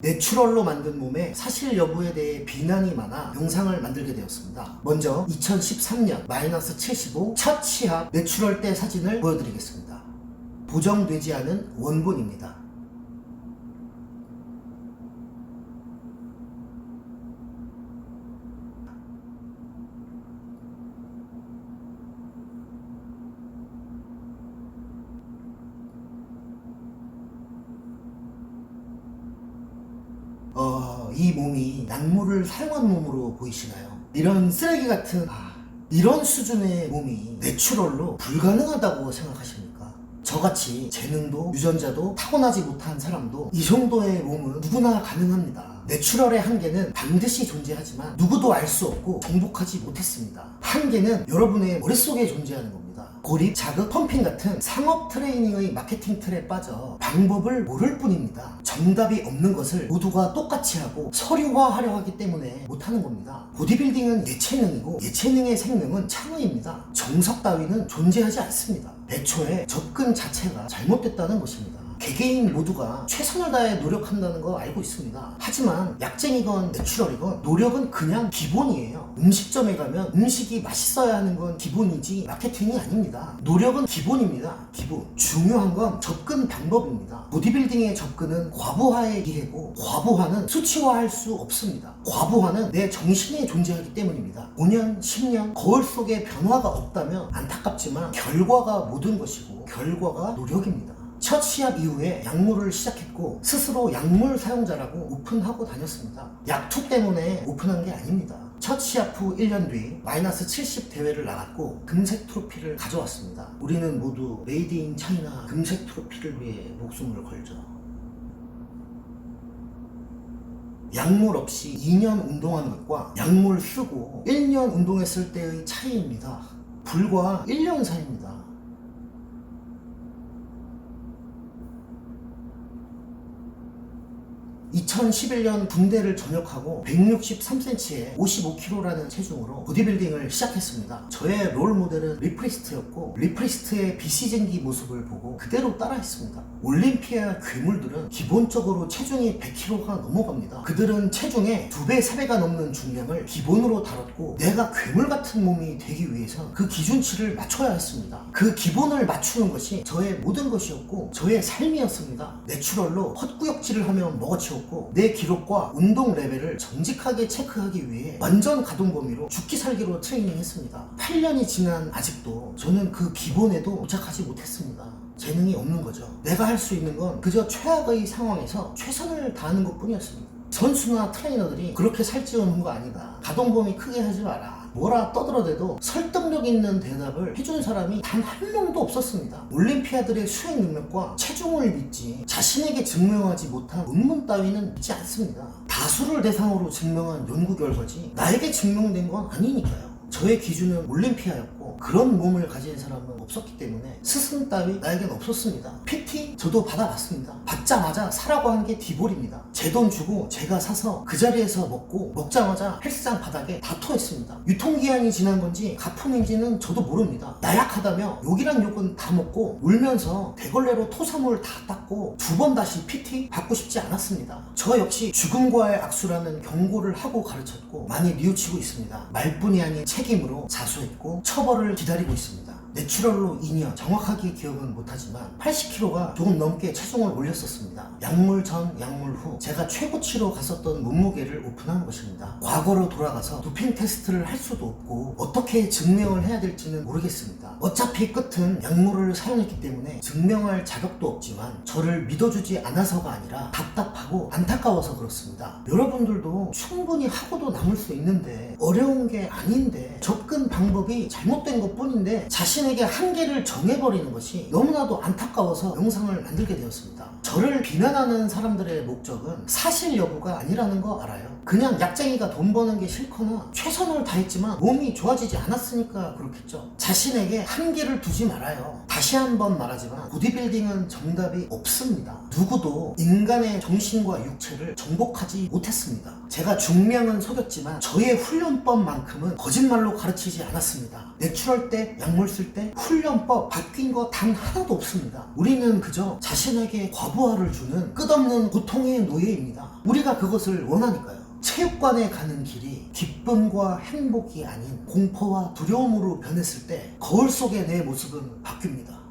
내추럴로 만든 몸의 사실 여부에 대해 비난이 많아 영상을 만들게 되었습니다. 먼저 2013년 마이너스 75 첫 시합 내추럴 때 사진을 보여드리겠습니다. 보정되지 않은 원본입니다. 어, 이 몸이 약물을 사용한 몸으로 보이시나요? 이런 쓰레기 같은 아, 이런 수준의 몸이 내추럴로 불가능하다고 생각하십니까? 저같이 재능도 유전자도 타고나지 못한 사람도 이 정도의 몸은 누구나 가능합니다. 내추럴의 한계는 반드시 존재하지만 누구도 알 수 없고 정복하지 못했습니다. 한계는 여러분의 머릿속에 존재하는 겁니다. 고립, 자극, 펌핑 같은 상업 트레이닝의 마케팅 틀에 빠져 방법을 모를 뿐입니다. 정답이 없는 것을 모두가 똑같이 하고 서류화하려 하기 때문에 못하는 겁니다. 보디빌딩은 예체능이고 예체능의 생명은 창의입니다. 정석 따위는 존재하지 않습니다. 애초에 접근 자체가 잘못됐다는 것입니다. 개개인 모두가 최선을 다해 노력한다는 거 알고 있습니다. 하지만 약쟁이건 내추럴이건 노력은 그냥 기본이에요. 음식점에 가면 음식이 맛있어야 하는 건 기본이지 마케팅이 아닙니다. 노력은 기본입니다. 기본. 중요한 건 접근 방법입니다. 보디빌딩의 접근은 과부하의 기회고 과부하는 수치화할 수 없습니다. 과부하는 내 정신에 존재하기 때문입니다. 5년, 10년 거울 속에 변화가 없다면 안타깝지만 결과가 모든 것이고 결과가 노력입니다. 첫 시합 이후에 약물을 시작했고 스스로 약물 사용자라고 오픈하고 다녔습니다. 약투 때문에 오픈한 게 아닙니다. 첫 시합 후 1년 뒤 마이너스 70 대회를 나갔고 금색 트로피를 가져왔습니다. 우리는 모두 메이드 인 차이나 금색 트로피를 위해 목숨을 걸죠. 약물 없이 2년 운동하는 것과 약물 쓰고 1년 운동했을 때의 차이입니다. 불과 1년 사이입니다. 2011년 군대를 전역하고 163cm에 55kg라는 체중으로 보디빌딩을 시작했습니다. 저의 롤 모델은 리프리스트였고 리프리스트의 비시즌기 모습을 보고 그대로 따라했습니다. 올림피아 괴물들은 기본적으로 체중이 100kg가 넘어갑니다. 그들은 체중의 2배, 3배가 넘는 중량을 기본으로 다뤘고 내가 괴물 같은 몸이 되기 위해서 그 기준치를 맞춰야 했습니다. 그 기본을 맞추는 것이 저의 모든 것이었고 저의 삶이었습니다. 내추럴로 헛구역질을 하면 먹어치 웠고 내 기록과 운동 레벨을 정직하게 체크하기 위해 완전 가동 범위로 죽기 살기로 트레이닝했습니다. 8년이 지난 아직도 저는 그 기본에도 도착하지 못했습니다. 재능이 없는 거죠. 내가 할 수 있는 건 그저 최악의 상황에서 최선을 다하는 것 뿐이었습니다. 선수나 트레이너들이 그렇게 살찌우는 거 아니다. 가동 범위 크게 하지 마라. 뭐라 떠들어대도 설득력 있는 대답을 해준 사람이 단 한 명도 없었습니다. 올림피아들의 수행 능력과 체중을 믿지 자신에게 증명하지 못한 논문 따위는 믿지 않습니다. 다수를 대상으로 증명한 연구 결과지 나에게 증명된 건 아니니까요. 저의 기준은 올림피아였고 그런 몸을 가진 사람은 없었기 때문에 스승 따위 나에겐 없었습니다. PT 저도 받아봤습니다. 받자마자 사라고 한 게 디볼입니다. 제 돈 주고 제가 사서 그 자리에서 먹고 먹자마자 헬스장 바닥에 다 토했습니다. 유통기한이 지난 건지 가품인지는 저도 모릅니다. 나약하다며 욕이란 욕은 다 먹고 울면서 대걸레로 토사물 다 닦고 두 번 다시 PT 받고 싶지 않았습니다. 저 역시 죽음과의 악수라는 경고를 하고 가르쳤고 많이 뉘우치고 있습니다. 말뿐이 아닌 책임으로 자수했고 처벌을 기다리고 있습니다. 내추럴로 2년 정확하게 기억은 못하지만 80kg가 조금 넘게 체중을 올렸었습니다. 약물 전, 약물 후 제가 최고치로 갔었던 몸무게를 오픈한 것입니다. 과거로 돌아가서 도핑 테스트를 할 수도 없고 어떻게 증명을 해야 될지는 모르겠습니다. 어차피 끝은 약물을 사용했기 때문에 증명할 자격도 없지만 저를 믿어주지 않아서가 아니라 답답하고 안타까워서 그렇습니다. 여러분들도 충분히 하고도 남을 수 있는데 어려운 게 아닌데 접근 방법이 잘못된 것 뿐인데 자신 에게 한계를 정해버리는 것이 너무나도 안타까워서 영상을 만들게 되었습니다. 저를 비난하는 사람들의 목적은 사실 여부가 아니라는 거 알아요. 그냥 약쟁이가 돈 버는 게 싫거나 최선을 다했지만 몸이 좋아지지 않았으니까 그렇겠죠. 자신에게 한계를 두지 말아요. 다시 한번 말하지만 보디빌딩은 정답이 없습니다. 누구도 인간의 정신과 육체를 정복하지 못했습니다. 제가 중량은 속였지만 저의 훈련법만큼은 거짓말로 가르치지 않았습니다. 내추럴 때 약물 쓸 때 훈련법 바뀐 거 단 하나도 없습니다. 우리는 그저 자신에게 과부하를 주는 끝없는 고통의 노예입니다. 우리가 그것을 원하니까요. 체육관에 가는 길이 기쁨과 행복이 아닌 공포와 두려움으로 변했을 때 거울 속의 내 모습은 바뀝니다.